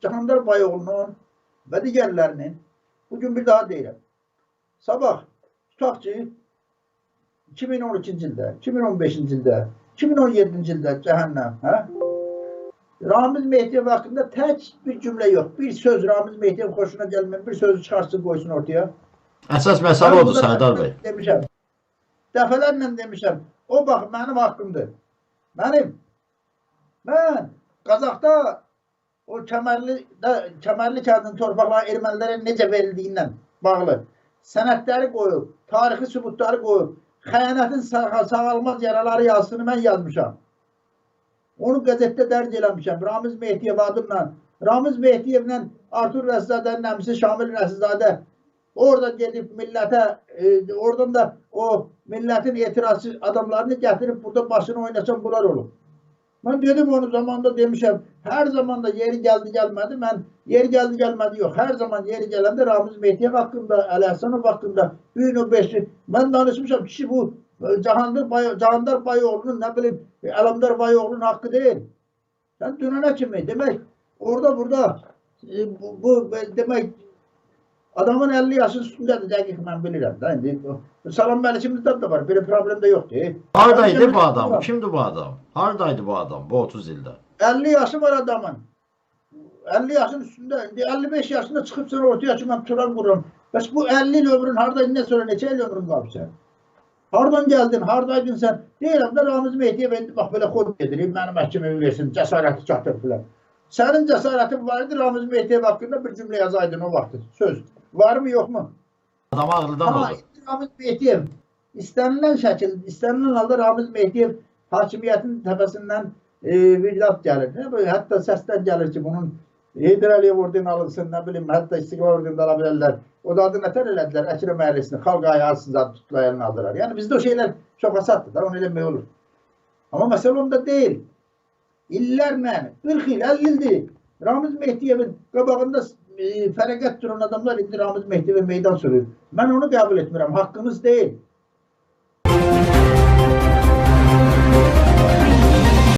Cahandar Bayoğlu'nun ve diğerlerinin bugün bir daha deyirəm. Sabah tutaq ki 2012-ci ildə, 2015-ci ildə, 2017-ci ildə cəhənnəm, hə? Ramiz Mehdiyev haqqında tək bir cümlə yox. Bir söz Ramiz Mehdiyev xoşuna gəlmir, bir sözü çıxarsın qoysun ortaya. Əsas məsələ odur Sərdar bəy. Demişəm. Dəfələrlə demişəm. O bax mənim haqqımdır. Mənim. Mən Qazaxda o kəmərli də kəmərli kəndin torpaqları ermənilərə necə verildiyindən bağlı sənədləri qoyub, tarixi sübutları qoyub, xəyanətin sağ sağalmaz yaraları yazısını mən yazmışam. Onu qəzetdə dərc eləmişəm. Ramiz Mehdiyev adımla. Ramiz Mehdiyevlə Artur Rəzzadənin əmisi Şamil Rəzizadə orada gedib millətə, e, oradan da o millətin etirazçı adamlarını gətirib burada başını oynasan bunlar olub. Mən dedim onu zamanda demişəm, hər zaman da yeri gəldi gəlmədi, mən yeri gəldi gəlmədi yox. Hər zaman yeri gələndə Ramiz Mehdiyev haqqında, Əli Həsənov haqqında, Hüyün o beşi, mən danışmışam kişi bu e, Cahandır Bay Cahandar Bayoğlu'nun ne bileyim e, Alamdar Bayoğlu'nun hakkı değil. Sen dönene kimi? Demek orada burada e, bu, bu e, demek adamın 50 yaşın üstündedir dəqiq mən bilirəm da indi. Salam Məlikimizdə də var. Bir problem yok değil. Hardaydı bu adam? Kimdir bu adam? Hardaydı bu adam bu 30 ildə? 50 yaşı var adamın. 50 yaşın üstünde. indi 55 yaşında çıkıp sonra ortaya çıkmam turan kururum. Bəs bu 50 il ömrün harda ne sonra neçə il ömrün qalıb sən? Hardan gəldin, hardaydın sən? Deyirəm də Ramiz Mehdiyev indi bax belə xod edirəm, mənim məhkəməmi versin, cəsarəti çatır filan. Sənin cəsarətin var idi Ramiz Mehdiyev haqqında bir cümlə yazaydın o vaxt. Söz. Var mı yok mu? Adam ağrıdan Ama olur. indi Ramiz Mehdiyev istenilen şəkil, istenilen halda Ramiz Mehdiyev hakimiyyətin təpəsindən e, bir laf gəlir. Hətta səslər gəlir ki, bunun Heydər Əliyev ordeni alınsın, nə bilim, hətta İstiqlal ordeni ala bilərlər. O da adı nətər elədilər? Əkrəm əhalisini, xalq ayağısız adı tutdular, eline aldılar. Yani bizde o şeyler çok asattır da, onu eləmək olur. Ama mesele onda değil. İllərlə, 40 il, 50 ildir. Ramiz Mehdiyevin qabağında e, fərəqət duran adamlar indi Ramiz Mehdiyevə meydan sürür. Mən onu qəbul etmirəm. Haqqınız deyil.